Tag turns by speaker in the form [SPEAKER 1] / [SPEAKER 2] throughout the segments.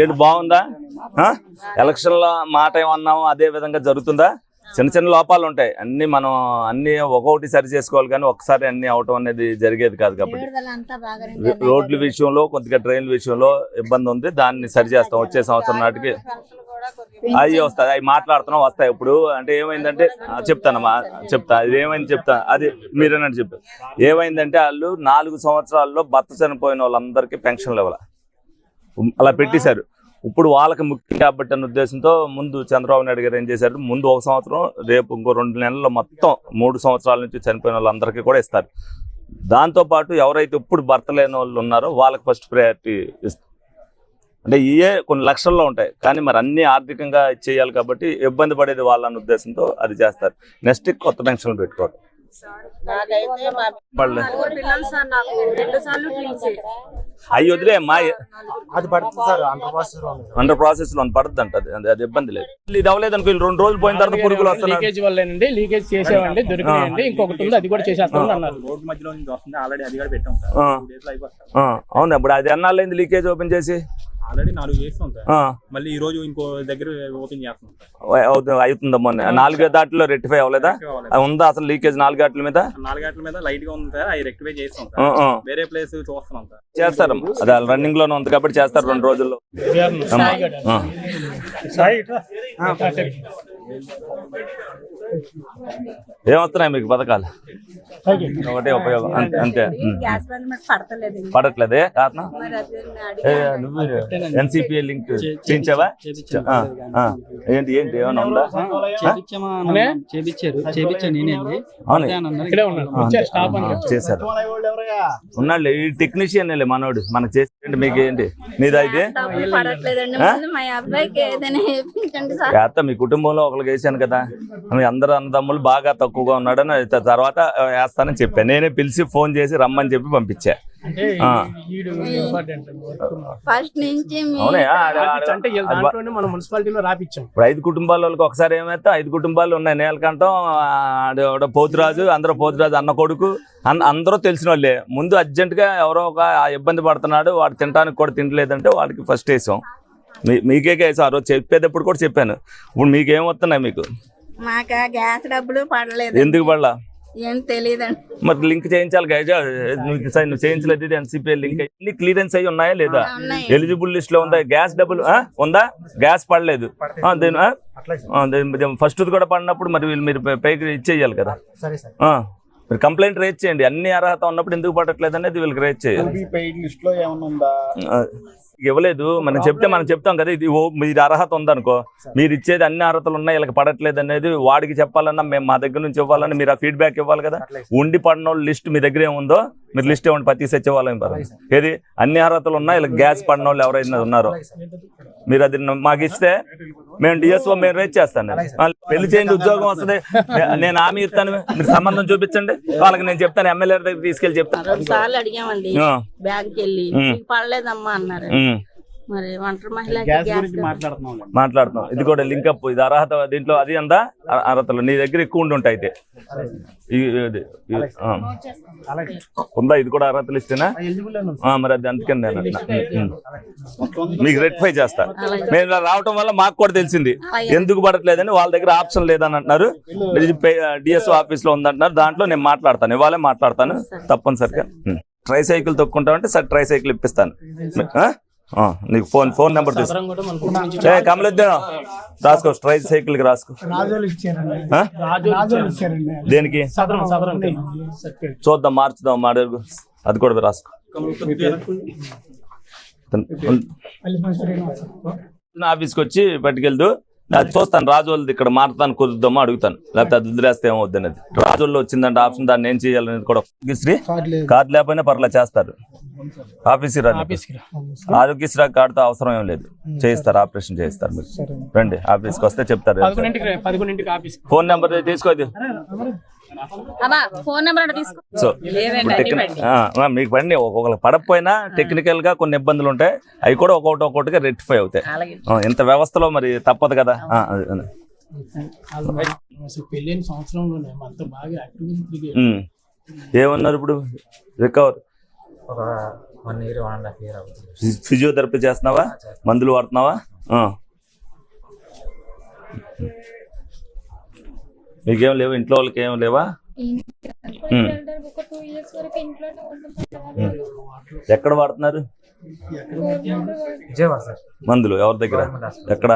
[SPEAKER 1] ఏంటి బాగుందా? ఎలక్షన్ల మాట ఏమన్నాము అదే విధంగా జరుగుతుందా? చిన్న చిన్న లోపాలు ఉంటాయి. అన్ని మనం అన్ని ఒక్కొక్కటి సరి చేసుకోవాలి కానీ ఒకసారి అన్ని అవటం అనేది జరిగేది కాదు కాబట్టి. రోడ్ల విషయంలో కొద్దిగా ట్రైన్ల విషయంలో ఇబ్బంది ఉంది. దాన్ని సరి చేస్తాం. వచ్చే సంవత్సరం నాటికి అవి వస్తాయి. అవి మాట్లాడుతున్నాం వస్తాయి. ఇప్పుడు అంటే ఏమైందంటే చెప్తానమ్మా చెప్తా. ఇది ఏమైంది చెప్తా. అది మీరేనంటే చెప్తా ఏమైందంటే వాళ్ళు నాలుగు సంవత్సరాల్లో భర్త చనిపోయిన వాళ్ళందరికీ పెన్షన్లు ఇవ్వాలి. అలా పెట్టేశారు. ఇప్పుడు వాళ్ళకి ముఖ్యం కాబట్టి అన్న ఉద్దేశంతో ముందు చంద్రబాబు నాయుడు గారు ఏం చేశారు? ముందు ఒక సంవత్సరం రేపు ఇంకో రెండు నెలల్లో మొత్తం మూడు సంవత్సరాల నుంచి చనిపోయిన వాళ్ళందరికీ కూడా ఇస్తారు. దాంతోపాటు ఎవరైతే ఇప్పుడు భర్త లేని వాళ్ళు ఉన్నారో వాళ్ళకి ఫస్ట్ ప్రయారిటీ ఇస్తారు. అంటే ఇవే కొన్ని లక్షల్లో ఉంటాయి. కానీ మరి అన్ని ఆర్థికంగా చేయాలి కాబట్టి ఇబ్బంది పడేది వాళ్ళన్న ఉద్దేశంతో అది చేస్తారు. నెక్స్ట్ కొత్త పెన్షన్లు పెట్టుకోవడం
[SPEAKER 2] నాకైతే మా
[SPEAKER 1] వాళ్ళు
[SPEAKER 2] పిల్లలు సార్ నాకు. రెండు సార్లు ట్విన్స్
[SPEAKER 1] అవి వదిలే మా
[SPEAKER 3] అది పడుతుంది సార్ అండర్ ప్రాసెస్లో ఉంది.
[SPEAKER 1] అండర్ ప్రాసెస్లో పడుతుంది అంట అది అది- ఇబ్బంది లేదు. ఇది అవ్వలేదు అనుకో రెండు రోజులు పోయిన తర్వాత పురుగులు వస్తున్నారు
[SPEAKER 4] లీకేజ్ వల్లేనండి లీకేజ్ చేసేవండి దొరికినాయండి ఇంకొకటి ఉంది అది కూడా చేసేస్తామని అన్నారు.
[SPEAKER 5] రోడ్ మధ్యలో నుంచి వస్తుంది ఆల్రెడీ అది కూడా పెట్టాం
[SPEAKER 1] అవును ఇప్పుడు అది ఎన్నాళ్ళైంది లీకేజ్ ఓపెన్ చేసి?
[SPEAKER 5] ఆల్రెడీ నాలుగు చేస్తాం సార్ మళ్ళీ ఈ రోజు ఇంకో దగ్గర ఓపెన్ చేస్తాం
[SPEAKER 1] అవుతుంది? అవుతుందా మొన్న? నాలుగో దాటిలో రెక్టిఫై అవ్వలేదా? ఉందా అసలు లీకేజ్ నాలుగు గంటల మీద?
[SPEAKER 5] నాలుగేట్ల మీద లైట్గా ఉంది సార్. అవి రెక్టిఫై చేస్తాం. వేరే ప్లేస్ చూస్తున్నాం సార్.
[SPEAKER 1] చేస్తారు. అది రన్నింగ్లోనే ఉంది కాబట్టి చేస్తారు రెండు రోజుల్లో. ఏమొస్తున్నాయి మీకు పథకాలు? ఒకటే ఉపయోగం అంతే. పడట్లేదే? కారణం? నువ్వు ఎన్సిపిఐ లింక్ చేయించావా. ఏంటి ఏంటి ఏమైనా ఉందా? అవును. చేశారు. ఉన్నాడు ఈ టెక్నీషియన్ మనోడు. మనకు చేసేయండి మీకు ఏంటి?
[SPEAKER 6] పడట్లేదండి. ముందు మా అబ్బాయికి ఏదైనా
[SPEAKER 1] ఒకరికి వేసాను కదా. అందరు అన్నదమ్ములు బాగా తక్కువగా ఉన్నాడని తర్వాత వేస్తానని చెప్పాను. నేనే పిలిచి ఫోన్ చేసి రమ్మని చెప్పి పంపించా. ఇప్పుడు ఐదు కుటుంబాల వాళ్ళకి ఒకసారి ఏమైతే ఐదు కుటుంబాలు ఉన్నాయి. నేలకంఠం పోతురాజు అందరూ పోతురాజు అన్న కొడుకు అన్- అందరూ తెలిసిన వాళ్ళే. ముందు అర్జెంటుగా ఎవరో ఒక ఆ ఇబ్బంది పడుతున్నాడు వాడు తినడానికి కూడా తినలేదంటే వాడికి ఫస్ట్ వేసాం. మీకే రోజు చెప్పేటప్పుడు కూడా చెప్పాను. ఇప్పుడు మీకేం వస్తున్నాయి మీకు?
[SPEAKER 6] మాకు గ్యాస్ డబ్బులు పడలేదు
[SPEAKER 1] ఎందుకు పడలా?
[SPEAKER 6] ఏం తెలియదండి
[SPEAKER 1] మరి లింక్ చేయించాలి గైజ్ నువ్వు చేయించలేదు ఎన్సీపీ లింక్. అన్ని క్లియరెన్స్ అయ్యి ఉన్నాయా లేదా. ఎలిజిబుల్ లిస్ట్లో ఉందా? గ్యాస్ డబ్బులు? ఉందా? గ్యాస్ పడలేదు. ఆ, దేని ఆ? ఆ, దేని- ఫస్ట్ కూడా పడినప్పుడు మరి వీళ్ళు మీరు పై- పైకి ఇచ్చేయాలి కదా.
[SPEAKER 3] సరే సార్.
[SPEAKER 1] ఆ, మీరు కంప్లైంట్ రేజ్ చేయండి. అన్ని అర్హత ఉన్నప్పుడు ఎందుకు పడట్లేదు అనేది వీళ్ళకి రేజ్ చేయాలి. ఇవ్వలేదు. మనం చెప్తే మనం చెప్తాం కదా ఇది ఓ మీరు అర్హత ఉందనుకో. మీరు ఇచ్చేది అన్ని అర్హతలు ఉన్నాయి వీళ్ళకి పడట్లేదు అనేది వాడికి చెప్పాలన్నా మేము మా దగ్గర నుంచి ఇవ్వాలని మీరు ఆ ఫీడ్బ్యాక్ ఇవ్వాలి కదా. ఉండి పడిన వాళ్ళు లిస్ట్ మీ దగ్గర ఏముందో మీరు లిస్ట్ ఇవ్వండి పత్తి సచ్చే వాళ్ళని పర్వాలేదు. ఏది? అన్ని అర్హతలు ఉన్నాయి వీళ్ళకి గ్యాస్ పడిన వాళ్ళు ఎవరైనా ఉన్నారో. మీరు అది మాకు ఇస్తే మేము డిఎస్ఓ మేము రేట్ చేస్తాను పెళ్ళి చేయండి ఉద్యోగం వస్తుంది. నేను హామీ ఇస్తాను. మీరు సంబంధం చూపించండి. వాళ్ళకి నేను చెప్తాను ఎమ్మెల్యే దగ్గర తీసుకెళ్ళి చెప్తాను.
[SPEAKER 2] బ్యాంక్ వెళ్ళి. పడలేదమ్మా అన్నారు.
[SPEAKER 3] మాట్లాడుతున్నాం
[SPEAKER 1] ఇది కూడా లింక్ అప్ ఇది అర్హత దీంట్లో అది అందా? అర్హతలు. నీ దగ్గర ఎక్కువ ఉండి ఉంటాయి అయితే. ఉందా? ఇది కూడా అర్హతలు ఇస్తేనా? మరి అది అందుకని నేను. మీకు రెక్టిఫై చేస్తా. మేము ఇలా రావటం వల్ల మాకు కూడా తెలిసింది. ఎందుకు పడట్లేదని వాళ్ళ దగ్గర ఆప్షన్ లేదని అంటున్నారు డిఎస్ఓ ఆఫీస్లో ఉందంటున్నారు. దాంట్లో నేను మాట్లాడతాను. ఇవాళే మాట్లాడతాను. తప్పనిసరిగా. ట్రై సైకిల్ తొక్కుంటామంటే సరే ట్రై సైకిల్ ఇప్పిస్తాను. నీకు ఫోన్ ఫోన్ నెంబర్ తీసుకో. ఏ కమలద్దే రాసుకో ట్రై సైకిల్కి రాసుకో. దేనికి?
[SPEAKER 4] సదరం సదరం. సర్టిఫికేట్
[SPEAKER 1] చూద్దాం మార్చుదాం మాడేరు అది కూడా రాసుకో. నా ఆఫీస్కి వచ్చి పట్టుకెళ్దు అది చూస్తాను రాజు వాళ్ళది ఇక్కడ మారుతాను కుదురుద్దామో అడుగుతాను. లేకపోతే అది వదిలేస్తే ఏమవుద్ది అనేది. రాజుల్లో వచ్చిందంటే ఆప్షన్ దాన్ని ఏం చేయాలనేది కూడా ఆరోగ్యశ్రీ కార్డు లేకపోయినా పర్లా చేస్తారు. ఆఫీస్కి రండి.
[SPEAKER 4] ఆఫీస్కి రా.
[SPEAKER 1] ఆరోగ్యశ్రీ కార్డుతో అవసరం ఏం లేదు. చేయిస్తారు ఆపరేషన్ చేయిస్తారు మీరు. రండి ఆఫీస్కి వస్తే చెప్తారు.
[SPEAKER 4] ఆఫీస్
[SPEAKER 1] ఫోన్ నెంబర్ తీసుకోది
[SPEAKER 2] ఫోన్ నెంబర్ తీసుకో.
[SPEAKER 1] సో
[SPEAKER 2] లేదండి
[SPEAKER 1] టెక్ని- ఆ, ఆ, మీకు బండి ఒక్కొక్కరు పడకపోయినా టెక్నికల్గా కొన్ని ఇబ్బందులు ఉంటాయి. అవి కూడా ఒక్కొక్కటి ఒక్కొక్కటిగా రెక్టిఫై అవుతాయి. ఇంత వ్యవస్థలో మరి తప్పదు కదా.
[SPEAKER 4] అసలు పెళ్ళైన సంవత్సరంలోనే అంత బాగా.
[SPEAKER 1] ఏమన్నారు ఇప్పుడు? రికవర్
[SPEAKER 3] ఒక
[SPEAKER 7] one year one and half year అవుతుంది.
[SPEAKER 1] ఫి- ఫిజియోథెరపీ చేస్తున్నావా? మందులు వాడుతున్నావా? ఆ. మీకేం లేవు? ఇంట్లో వాళ్ళకి ఏం లేవా. ఎక్కడ వాడుతున్నారు? మందులు ఎవరి దగ్గర? ఎక్కడ?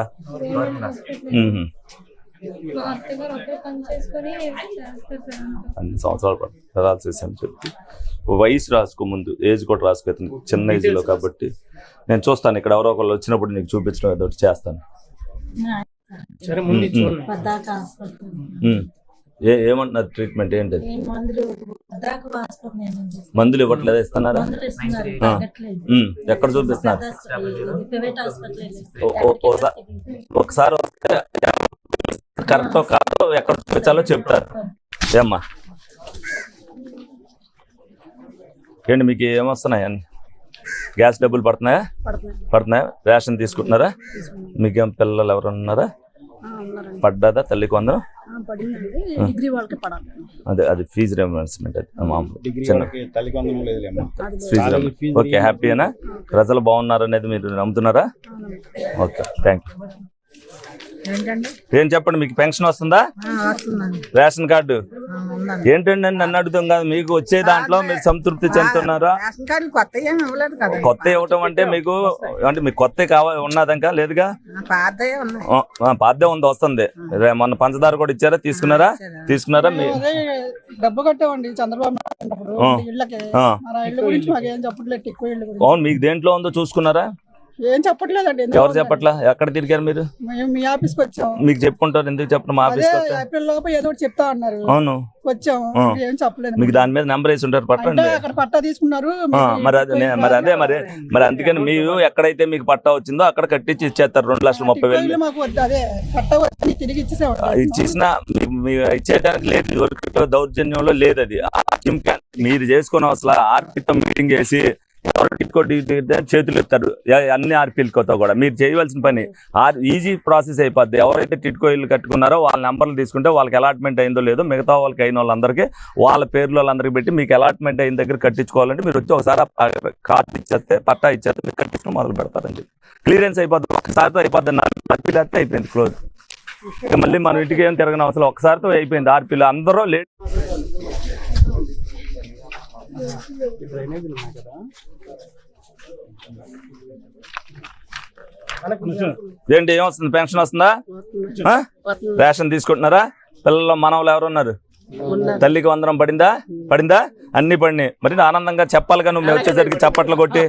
[SPEAKER 1] అన్ని సంవత్సరాలు పెరాలసిస్ అని చెప్పి. వయసు రాసుకో ముందు ఏజ్ కూడా రాసుకో ఇతను. చిన్న ఏజ్లో కాబట్టి. నేను చూస్తాను ఇక్కడ ఎవరో ఒకళ్ళు వచ్చినప్పుడు నీకు చూపించడం ఏదో ఒకటి చేస్తాను.
[SPEAKER 4] సరే ముందు.
[SPEAKER 1] ఏ ఏమంటున్నారు ట్రీట్మెంట్? ఏంటది?
[SPEAKER 8] మందులు
[SPEAKER 1] ఇవ్వట్లేదా ఇస్తున్నారా. ఎక్కడ చూపిస్తున్నారు? ఒకసారి వస్తే కరెక్టో కాదో ఎక్కడ చూపించాలో చెప్తారు. ఏమ్మా? ఏంటి మీకు ఏమొస్తున్నాయి? అన్ని గ్యాస్ డబ్బులు పడుతున్నాయా? పడుతున్నాయా. రేషన్ తీసుకుంటున్నారా? మీకేం పిల్లలు ఎవరు ఉన్నారా? పడ్డాదా తల్లికి వందరం
[SPEAKER 2] వాళ్ళకి పడాలి.
[SPEAKER 1] అదే అది ఫీజు రియంబర్స్మెంట్ ఫీజు ఓకే హ్యాపీనా ప్రజలు బాగున్నారు అనేది మీరు నమ్ముతున్నారా? ఓకే థ్యాంక్ యూ ఏం చెప్పండి మీకు పెన్షన్ వస్తుందా? Ration card. ఏంటండి అని నన్ను అడుగుతాం కాదు మీకు వచ్చే దాంట్లో మీరు సంతృప్తి చెందుతున్నారా?
[SPEAKER 8] రేషన్ కార్డు కొత్త
[SPEAKER 1] ఇవ్వటం అంటే మీకు అంటే మీకు కొత్త కావాలి ఉన్నదంకా లేదుగా? పాతదే ఉంది వస్తుంది. మొన్న పంచదార కూడా ఇచ్చారా? తీసుకున్నారా? తీసుకున్నారా?
[SPEAKER 4] డబ్బు కట్టామండి చంద్రబాబు
[SPEAKER 1] అవును మీకు దేంట్లో ఉందో చూసుకున్నారా?
[SPEAKER 4] ఏం చెప్పట్లేదండి ఎందుకు
[SPEAKER 1] ఎవరు చెప్పట్లా? ఎక్కడ తిరిగారు మీరు?
[SPEAKER 4] మేము మీ ఆఫీస్కి వచ్చాం.
[SPEAKER 1] మీకు చెప్పుకుంటారు ఎందుకు చెప్పండి మా
[SPEAKER 4] ఏప్రిల్ లోపు ఏదో ఒకటి చెప్తా అన్నారు.
[SPEAKER 1] అవును.
[SPEAKER 4] వచ్చాం
[SPEAKER 1] ఆ.
[SPEAKER 4] ఏం చెప్పలేదు
[SPEAKER 1] మీకు దాని మీద నెంబర్ వేసి ఉంటారు పట్టండి.
[SPEAKER 4] అక్కడ పట్టా తీసుకున్నారు
[SPEAKER 1] మరి అదే మరి అదే మరి మరి అందుకని మీరు ఎక్కడైతే మీకు పట్టా వచ్చిందో అక్కడ కట్టించి ఇచ్చేస్తారు రెండు లక్షల ముప్పై వేలు.
[SPEAKER 4] మాకు అదే. పట్టా వచ్చి తిరిగి ఇచ్చేసేవాడు
[SPEAKER 1] ఇచ్చేసిన మీరు ఇచ్చేయడానికి లేదు దౌర్జన్యంలో లేదు అది. మీరు చేసుకుని అసలు ఆర్పీతో మీటింగ్ చేసి ఎవరు చేతులు ఎత్తారు. అన్ని ఆర్పీలతో కూడా. మీరు చేయవలసిన పని ఆర్ ఈజీ ప్రాసెస్ అయిపోద్ది. ఎవరైతే టిట్కో కట్టుకున్నారో వాళ్ళ నెంబర్లు తీసుకుంటే వాళ్ళకి అలాట్మెంట్ అయిందో లేదో మిగతా వాళ్ళకి అయిన వాళ్ళందరికీ వాళ్ళ పేర్లు వాళ్ళందరికీ పెట్టి మీకు అలాట్మెంట్ అయిన దగ్గర కట్టించుకోవాలంటే మీరు వచ్చి ఒకసారి కార్డు ఇచ్చేస్తే పట్టా ఇచ్చేస్తే మీరు కట్టించడం మొదలు పెడతారండి క్లియరెన్స్ అయిపోద్ది. ఒకసారితో అయిపోద్ది. నాలుగు అయిపోయింది. క్లోజ్. ఇక మళ్ళీ మనం ఇంటికి ఏం తిరగని అవసరం ఒకసారితో అయిపోయింది. ఆర్పీలు అందరూ లేట్. ఏంటి ఏమొస్తుంది? పెన్షన్ వస్తుందా? రేషన్ తీసుకుంటున్నారా? పిల్లలు మనవలు ఎవరు ఉన్నారు. తల్లికి వందనం పడిందా? పడిందా? అన్ని పడినాయి. మరి ఆనందంగా చెప్పాలిగా నువ్వు? వచ్చేసరికి చప్పట్లు కొట్టి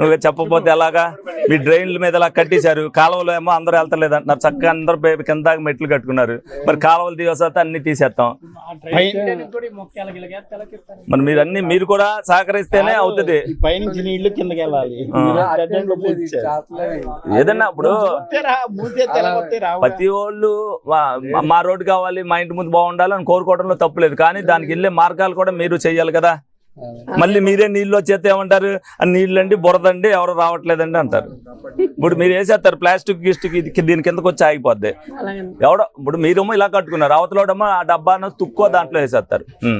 [SPEAKER 1] నువ్వు చెప్పకపోతే ఎలాగా? మీ డ్రైన్ల మీద ఇలా కట్టేశారు? కాలువలో ఏమో అందరూ వెళ్తలేదు అంటున్నారు చక్కగా అందరూ కింద మెట్లు కట్టుకున్నారు. మరి కాలువలు తీసేస్తే అన్ని తీసేస్తాం. మరి మీరు అన్ని మీరు కూడా సహకరిస్తేనే అవుతుంది.
[SPEAKER 3] పైనుంచి నీళ్ళు కిందకి వెళ్ళాలి.
[SPEAKER 1] ఏదన్నా ఇప్పుడు. ప్రతి వాళ్ళు మా- మా రోడ్డు కావాలి మా ఇంటి ముందు బాగుండాలని కోరుకోవడంలో తప్పులేదు కానీ దానికి వెళ్ళే మార్గాలు కూడా మీరు చెయ్యాలి కదా. మళ్ళీ మీరే నీళ్ళు వచ్చేస్తే ఏమంటారు? ఆ నీళ్ళండి బురదండి ఎవరు రావట్లేదండి అంటారు. ఇప్పుడు మీరు వేసేస్తారు ప్లాస్టిక్ గిస్టిక్ ఇది దీని కిందకు వచ్చి ఆగిపోద్ది. ఎవడో ఇప్పుడు మీరేమో ఇలా కట్టుకున్నారు అవతలోడేమో ఆ డబ్బాను తుక్కో దాంట్లో వేసేస్తారు. ఉం.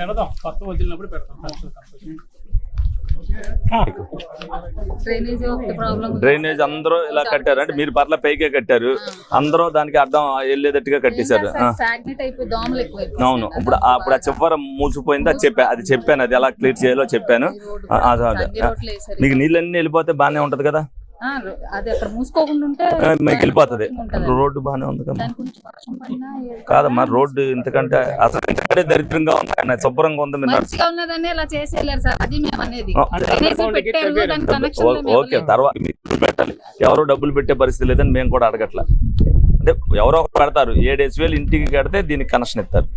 [SPEAKER 4] పెడదాం కొత్త వదిలినప్పుడు పెడతాం.
[SPEAKER 6] డ్రైనేజ్
[SPEAKER 1] అందరూ ఇలా కట్టారు. అంటే మీరు పర్ల పైకే కట్టారు. అందరూ దానికి అర్థం వెళ్ళేటట్టుగా కట్టేశారు. అవును. ఇప్పుడు ఇప్పుడు ఆ చివర మూసిపోయింది అది చెప్పా అది చెప్పాను అది ఎలా క్లియర్ చేయాలో చెప్పాను. ఆ, అదే, అదే. మీకు నీళ్ళన్నీ వెళ్ళిపోతే బాగానే ఉంటది కదా?
[SPEAKER 6] అది అక్కడ మూసుకోకుండా ఉంటే
[SPEAKER 1] ఆ, మీకు వెళ్ళిపోతుంది
[SPEAKER 6] ఉంటది.
[SPEAKER 1] రోడ్డు బాగానే ఉంది కదా. కాదమ్మా రోడ్డు ఇంతకంటే అసలు ఇంతకంటే దరిద్రంగా ఉంది ఆయన శుభ్రంగా ఉంది
[SPEAKER 6] ఉన్నదని ఇలా చేసేయలేరు సార్. అది మేము అనేది.
[SPEAKER 1] ఓకే తర్వాత మీరు పెట్టాలి. ఎవరు డబ్బులు పెట్టే పరిస్థితి లేదని మేము కూడా అడగట్లా. అంటే ఎవరో పెడతారు. ఏడేసి వేలు ఇంటికి కడితే దీనికి కనెక్షన్ ఇస్తారు.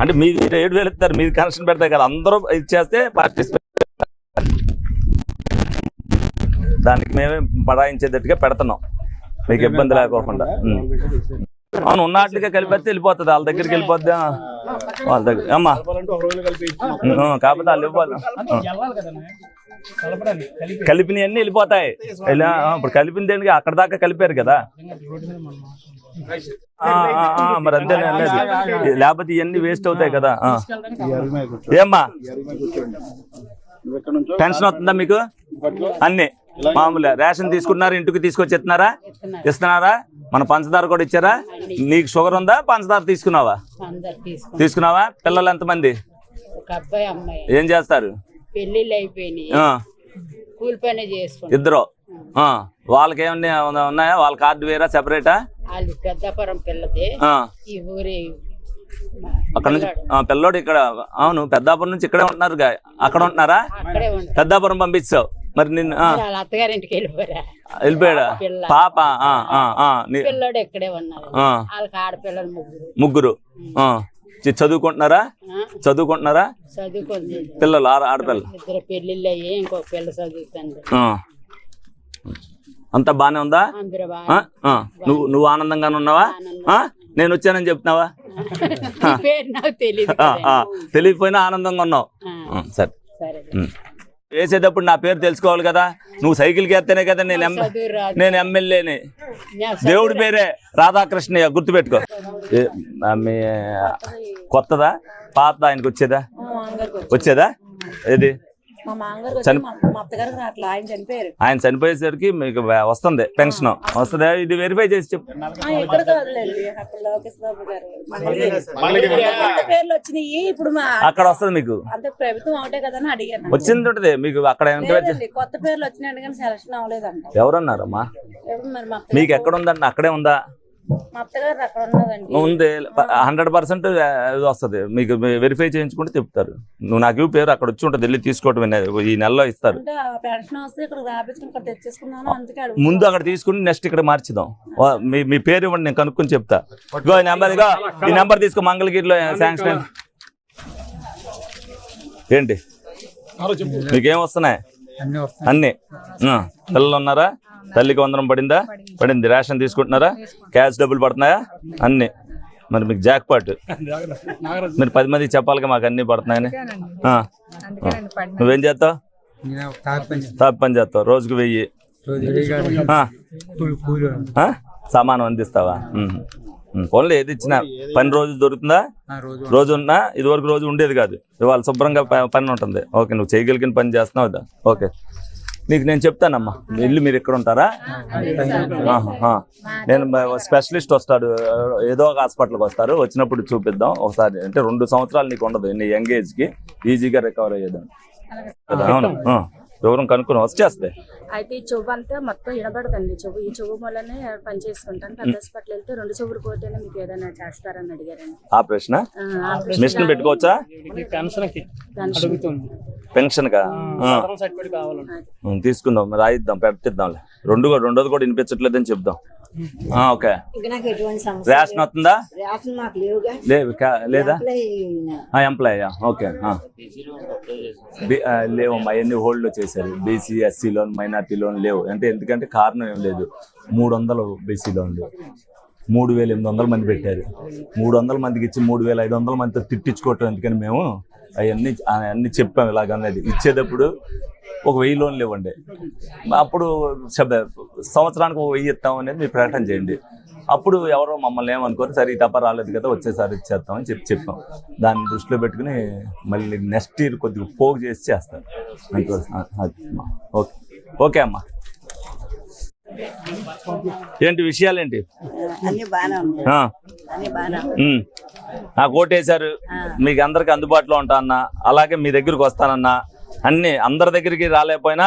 [SPEAKER 1] అంటే మీరు ఏడు వేలు ఇస్తారు. మీరు కనెక్షన్ పెడతాయి కదా అందరూ ఇచ్చేస్తే పార్టిసిపేట్ దానికి మేమే పడాయించేటట్టుగా పెడుతున్నాం. మీకు ఇబ్బంది లేకోకుండా. అవును ఉన్నట్లుగా కలిపేస్తే వెళ్ళిపోతుంది. వాళ్ళ దగ్గరికి వెళ్ళిపోద్ది. వాళ్ళ దగ్గర అమ్మా కాకపోతే వాళ్ళు ఇవ్వాలి.
[SPEAKER 4] కలిపి.
[SPEAKER 1] కలిపినవన్నీ వెళ్ళిపోతాయి. ఇప్పుడు కలిపిన దేనికి అక్కడ దాకా కలిపారు కదా. మరి అంతే అనేది? లేకపోతే ఇవన్నీ వేస్ట్ అవుతాయి కదా. ఏమ్మా? పెన్షన్ వస్తుందా మీకు? అన్ని. మామూలుగా రేషన్ తీసుకుంటున్నారా ఇంటికి తీసుకొచ్చి ఇస్తున్నారా? ఇస్తున్నారా? మన పంచదార కూడా ఇచ్చారా? నీకు షుగర్ ఉందా? పంచదార తీసుకున్నావా? తీసుకున్నావా? పిల్లలు ఎంతమంది? ఏం చేస్తారు? ఇద్దరు. ఆ, వాళ్ళకి ఏమన్నా ఉన్నాయా? వాళ్ళ కార్డు వేరా సెపరేటా?
[SPEAKER 7] పెద్దపురం పిల్లది.
[SPEAKER 1] ఆ,
[SPEAKER 7] ఈ ఊరి
[SPEAKER 1] అక్కడ నుంచి పిల్లోడు. ఇక్కడ అవును పెద్దాపురం నుంచి ఇక్కడే ఉంటున్నారు. అక్కడ ఉంటున్నారా? పెద్దాపురం పంపించావు మరి నిన్ను
[SPEAKER 7] అత్తగారింటికి
[SPEAKER 1] వెళ్ళిపోయాడా?
[SPEAKER 7] పిల్ల.
[SPEAKER 1] పాప
[SPEAKER 7] పిల్లోడు ఉన్నారు వాళ్ళకి ఆడపిల్లలు ముగ్గురు.
[SPEAKER 1] ముగ్గురు. చదువుకుంటున్నారా? చదువుకుంటున్నారా? పిల్లలు ఆడ ఆడపిల్ల
[SPEAKER 7] ఇద్దరు పెళ్ళిళ్ళు అయ్యి ఇంకో పిల్ల చదువుతుంది.
[SPEAKER 1] అంతా బానే ఉందా. నువ్వు నువ్వు ఆనందంగానే ఉన్నావా? నేను వచ్చానని చెప్తున్నావా?
[SPEAKER 7] నీ పేరు నాకు తెలియదు
[SPEAKER 1] ఆ, ఆ. తెలియకపోయినా ఆనందంగా ఉన్నావు. సరే. వేసేటప్పుడు నా పేరు తెలుసుకోవాలి కదా. నువ్వు సైకిల్కి ఎత్తేనే కదా నేను నేను ఎమ్మెల్యేని. దేవుడి పేరే రాధాకృష్ణయ్య గుర్తుపెట్టుకో. మీ కొత్తదా? పాత ఆయనకు వచ్చేదా. వచ్చేదా? ఏది?
[SPEAKER 8] మా మామగారు
[SPEAKER 1] చని-
[SPEAKER 8] మా అత్తగారికి రావట్లే ఆయన చనిపోయారు.
[SPEAKER 1] ఆయన చనిపోయేసరికి మీకు వే- వస్తుంది పెన్షన్. వస్తుందా. ఇది వెరిఫై చేసి చెప్పు.
[SPEAKER 8] ఇక్కడ కాదులేండి. అక్కడ లోకేష్ బాబు గారు. కొత్త పేర్లు వచ్చినాయి? ఇప్పుడు మా
[SPEAKER 1] అక్కడ వస్తుంది మీకు.
[SPEAKER 8] ప్రభుత్వం ఒకటే కదా అని అడిగాను.
[SPEAKER 1] వచ్చింది ఉంటుంది. మీకు అక్కడ ఎంకరేజ్
[SPEAKER 8] లేదండి కొత్త పేర్లు వచ్చినాయండి కానీ సెలక్షన్ అవ్వలేదంట.
[SPEAKER 1] ఎవరన్నారమ్మా?
[SPEAKER 8] ఎవరు మరి మా
[SPEAKER 1] మీకు ఎక్కడ ఉందండి? అక్కడే ఉందా? ఉంది. హండ్రెడ్ పర్సెంట్ వస్తుంది. మీకు వెరిఫై చేయించుకుంటే చెప్తారు. నువ్వు నాకు ఇవ్వు పేరు అక్కడ వచ్చి ఉంటుంది. వెళ్ళి తీసుకోవటం ఈ నెలలో ఇస్తారు. ముందు అక్కడ తీసుకుని నెక్స్ట్ ఇక్కడ మార్చిదాం మీ మీ పేరు ఇవ్వండి నేను కనుక్కొని చెప్తా. ఇగో ఈ నెంబర్ ఇగో ఈ నెంబర్ తీసుకో మంగళగిరిలో శాంక్షన్ ఏంటి? మీకేం వస్తున్నాయి?
[SPEAKER 9] అన్ని వస్తాయి
[SPEAKER 1] అన్ని. ఆ, పిల్లలు ఉన్నారా? తల్లికి వందనం పడిందా? పడింది. రేషన్ తీసుకుంటున్నారా? క్యాష్ డబ్బులు పడుతున్నాయా? అన్ని. మరి మీకు జాక్ పాట్ మీరు పది మందికి చెప్పాలిగా మాకు అన్ని పడుతున్నాయని. నువ్వేం చేస్తావు? తాపి పని చేస్తావు. రోజుకు వెయ్యి.
[SPEAKER 9] రోజు వేయగాడు.
[SPEAKER 1] ఆ.
[SPEAKER 9] కూలి కూలి
[SPEAKER 1] ఆ? సామానం అందిస్తావా. పోన్లే ఏది ఇచ్చినా పని రోజు దొరుకుతుందా?
[SPEAKER 9] ఆ రోజు.
[SPEAKER 1] ఉన్నా ఇది వరకు రోజు ఉండేది కాదు. ఇవాళ శుభ్రంగా ప- పని ఉంటుంది. ఓకే నువ్వు చేయగలిగిన పని చేస్తున్నావు ఓకే. నీకు నేను చెప్తానమ్మా. ఇల్లు మీరు ఇక్కడ ఉంటారా. నేను స్పెషలిస్ట్ వస్తాడు ఏదో ఒక హాస్పిటల్కి వస్తారు. వచ్చినప్పుడు చూపిద్దాం. ఒకసారి అంటే రెండు సంవత్సరాలు నీకు ఉండదు. నీ యంగ్ ఏజ్కి ఈజీగా రికవర్ అయ్యేదాన్ని? అవును. వివరం కనుక్కొని వచ్చేస్తాయి.
[SPEAKER 2] అయితే ఈ చెవు అంతా మొత్తం ఇడబడదండి చెవు ఈ చెవు మూలనే పని చేసుకుంటాను పెద్ద హాస్పిటల్ వెళ్తే రెండు చెవులు పోతేనే మీకు ఏదైనా చేస్తారని అడిగారండి.
[SPEAKER 1] ఆపరేషన్ మిషన్ పెట్టుకోవచ్చా?
[SPEAKER 4] పెన్షన్.
[SPEAKER 1] ఉం, తీసుకుందాం రాయిద్దాం పెట్టిద్దాంలే రెండు కూడా రెండోది కూడా వినిపించట్లేదని చెప్దాం. ఓకే. రేషన్ వస్తుందా లేదు. కా- లేదా?
[SPEAKER 8] అప్లై
[SPEAKER 1] ఎంప్లాయ్ ఓకే లేవమ్మా ఎన్ని హోల్డ్ చేశారు? BC SC loan minority loan లేవు. అంటే ఎందుకంటే కారణం ఏం లేదు. మూడు వందలు బీసీ లోన్లు మూడు వేల ఎనిమిది వందల మంది పెట్టారు. మూడు వందల మందికి ఇచ్చి మూడు వేల ఐదు వందల మందితో తిట్టించుకోవటం ఎందుకని మేము అవన్నీ అవన్నీ చెప్పాము ఇలాగన్నది ఇచ్చేటప్పుడు ఒక వెయ్యి లోన్లు ఇవ్వండి. అప్పుడు సంవత్సరానికి ఒక వెయ్యి ఇస్తాం అనేది మీరు ప్రకటన చేయండి. అప్పుడు ఎవరో మమ్మల్ని ఏమనుకోరు సరే ఈ తప్ప రాలేదు కదా వచ్చేసారి ఇచ్చేస్తామని చెప్పి చెప్పాం. దాన్ని దృష్టిలో పెట్టుకుని మళ్ళీ నెక్స్ట్ ఇయర్ కొద్దిగా పోగు చేసి చేస్తాను. అమ్మా. ఓకే. ఓకే అమ్మా. ఏంటి విషయాలేంటి? నాకు ఓటేశారు మీకు అందరికి అందుబాటులో ఉంటా అన్న. అలాగే మీ దగ్గరికి వస్తానన్నా. అన్ని అందరి దగ్గరికి రాలేకపోయినా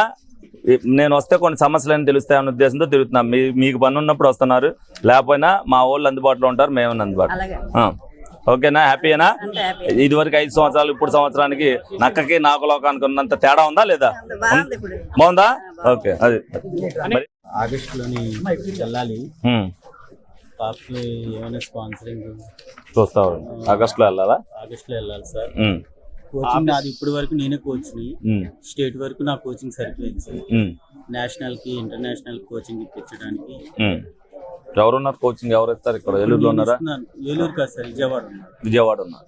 [SPEAKER 1] నేను వస్తే కొన్ని సమస్యలు తెలుస్తాయన్న ఉద్దేశంతో తిరుగుతున్నాం. మీ మీకు పని ఉన్నప్పుడు వస్తున్నారు. లేకపోయినా మా వాళ్ళు అందుబాటులో ఉంటారు. మేము అందుబాటులో. ఓకేనా? హ్యాపీయేనా
[SPEAKER 8] అంతే హ్యాపీ
[SPEAKER 1] ఇది వరకు ఐదు సంవత్సరాలు ఇప్పుడు సంవత్సరానికి నక్కకి నాకు లోకానికి ఉన్నంత తేడా ఉందా లేదా?
[SPEAKER 8] బాగుంది
[SPEAKER 1] ఓకే అది.
[SPEAKER 3] ఆగస్టులోని వెళ్ళాలి. పాపకి ఏమైనా స్పాన్సరింగ్
[SPEAKER 1] చూస్తావు ఆగస్టులో వెళ్ళాలా
[SPEAKER 3] ఆగస్టులో వెళ్ళాలి సార్. కోచింగ్ నాది ఇప్పటి వరకు నేనే కోచ్ని
[SPEAKER 1] ఉమ్.
[SPEAKER 3] స్టేట్ వరకు నా కోచింగ్ సరిపోయింది సార్. నేషనల్కి ఇంటర్నేషనల్ కోచింగ్ ఇప్పించడానికి.
[SPEAKER 1] ఎవరున్నారు కోచింగ్ ఎవరు ఇస్తారు ఇక్కడ ఏలూరులో ఉన్నారా.
[SPEAKER 3] ఏలూరు కాదు సార్ విజయవాడ ఉన్నారు.
[SPEAKER 1] విజయవాడ ఉన్నారు.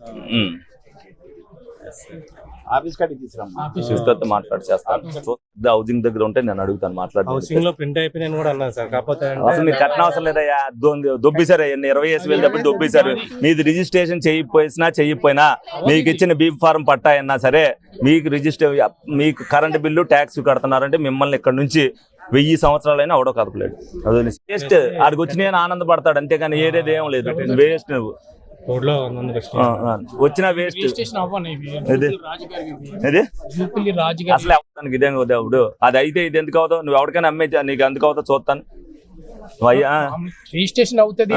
[SPEAKER 10] ఆఫీస్ కాడికి తీసుకురమ్మా
[SPEAKER 1] సిస్టర్తో మాట్లాడి చేస్తాను చూస్తే హౌసింగ్ దగ్గర ఉంటే నేను అడుగుతాను మాట్లాడి
[SPEAKER 5] హౌసింగ్లో ప్రింట్ అయిపోయినాయి కూడా అన్నారు సార్. కాకపోతే
[SPEAKER 1] అసలు మీరు కట్టిన అవసరం లేదయ్యా. దొ- దొబ్బేశారు ఎన్ని ఇరవై వేసి వెళ్ళేటప్పుడు దొబ్బేశారు. మీది రిజిస్ట్రేషన్ చేయకపోయినా చెయ్యకపోయినా మీకు ఇచ్చిన బీ ఫారం పట్టా అయినా సరే మీకు రిజిస్టర్ మీకు కరెంట్ బిల్లు ట్యాక్స్ కడుతున్నారంటే మిమ్మల్ని ఇక్కడ నుంచి వెయ్యి సంవత్సరాలైనా అవడో కదపలేడు. అది వేస్ట్ ఆడికి వచ్చి నేను ఆనందపడతాడు. అంతేగాని ఏదేది ఏం లేదు. వేస్ట్ నువ్వు. వచ్చిన వేస్ట్ అసలు అవడానికి ఇదే అవుతావు అది అయితే ఇది ఎందుకు అవుతావు? నువ్వు ఎవరికైనా అమ్మేచ్చా నీకు ఎందుకు అవుతావు? చూస్తాను.
[SPEAKER 4] రిజిస్ట్రేషన్ అవుతుంది.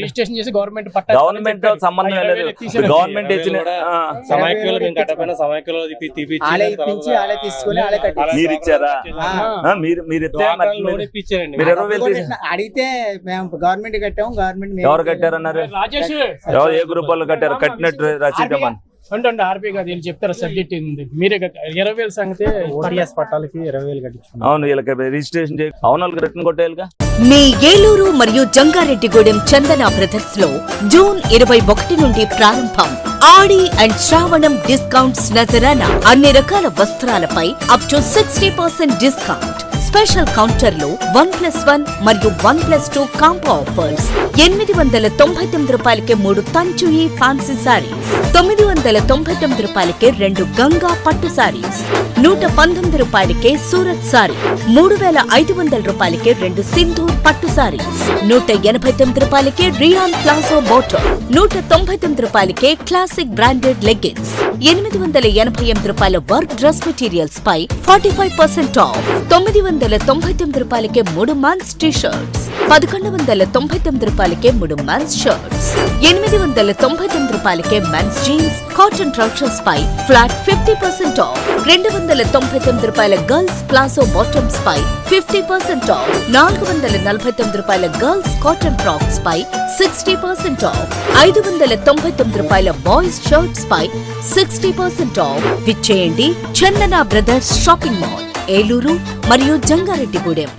[SPEAKER 4] రిజిస్ట్రేషన్ చేసి గవర్నమెంట్ పట్టా
[SPEAKER 1] గవర్నమెంట్ సంబంధం లేదు. గవర్నమెంట్ ఇచ్చిన
[SPEAKER 5] సమైక్యలో మేము సమైక్యలో
[SPEAKER 1] మీరు ఇచ్చారా? మీరు
[SPEAKER 9] అడిగితే మేము గవర్నమెంట్ కట్టాము గవర్నమెంట్
[SPEAKER 1] ఎవరు కట్టారన్నారు
[SPEAKER 4] రాజేష్.
[SPEAKER 1] ఎవరు ఏ గ్రూప్ వాళ్ళు కట్టారు? కట్టినట్టు రసీదమ్మని
[SPEAKER 4] అంటే ఆర్పీ కాదు వీళ్ళు చెప్తారు సబ్జెక్ట్ ఉంది మీరే ఇరవై వేల సంగతి
[SPEAKER 5] పట్టాలకి ఇరవై వేలు కట్టించుకున్నాం
[SPEAKER 1] అవును వీళ్ళకి రిజిస్ట్రేషన్ చేయ అవును వాళ్ళకి రిటర్న్ కొట్టేయాలిగా.
[SPEAKER 11] మీ ఏలూరు మరియు జంగారెడ్డిగూడెం చందన బ్రదర్స్లో జూన్ ఇరవై ఒకటి నుండి ప్రారంభం. ఆడి అండ్ శ్రావణం డిస్కౌంట్స్ నజరాన అన్ని రకాల వస్త్రాలపై up to sixty percent discount special కౌంటర్లో వన్ ప్లస్ వన్ మరియు one plus two combo offers. ఎనిమిది వందల తొంభై తొమ్మిది రూపాయలకే మూడు తంచుయి ఫ్యాన్సీ సారీస్ తొమ్మిది వందల తొంభై తొమ్మిది రూపాయలకే రెండు గంగా పట్టు సారీస్ నూట పంతొమ్మిది రూపాయలకే సూరత్ సారీ మూడు వేల ఐదు వందల రూపాయలకే రెండు సింధూర్ పట్టు సారీస్ నూట ఎనభై తొమ్మిది రూపాయలకే రియాన్ ప్లాజో బోటం నూట తొంభై తొమ్మిది రూపాయలకే క్లాసిక్ బ్రాండెడ్ లెగ్గిన్స్ ఎనిమిది వందల ఎనభై ఎనిమిది రూపాయల వర్క్ డ్రెస్ మెటీరియల్స్ పై ఫార్టీ ఫైవ్ పర్సెంట్ ఆఫ్ తొమ్మిది వందల తొంభై తొమ్మిది రూపాయలకే మూడు మన్స్ టీ షర్ట్స్ పదకొండు వందల తొంభై తొమ్మిది రూపాయలకే మూడు మన్స్ షర్ట్స్. ఎనిమిది వందల తొంభై తొమ్మిది రూపాయలకే మెన్స్ జీన్స్ కాటన్ ట్రౌజర్స్ పై ఫ్లాట్ ఫిఫ్టీ పర్సెంట్ ఆఫ్. రెండు వందల తొంభై తొమ్మిది రూపాయల గర్ల్స్ ప్లాజో బాటమ్స్ పై ఫిఫ్టీ పర్సెంట్ ఆఫ్. నాలుగు వందల నలభై తొమ్మిది రూపాయల గర్ల్స్ కాటన్ ఫ్రాక్స్ పై సిక్స్టీ పర్సెంట్ ఆఫ్. ఐదు వందల తొంభై తొమ్మిది రూపాయల బాయ్స్ షర్ట్స్ పై sixty percent off. విచ్చేయండి Chandana brothers shopping mall Eluru మరియు జంగారెడ్డిగూడెం.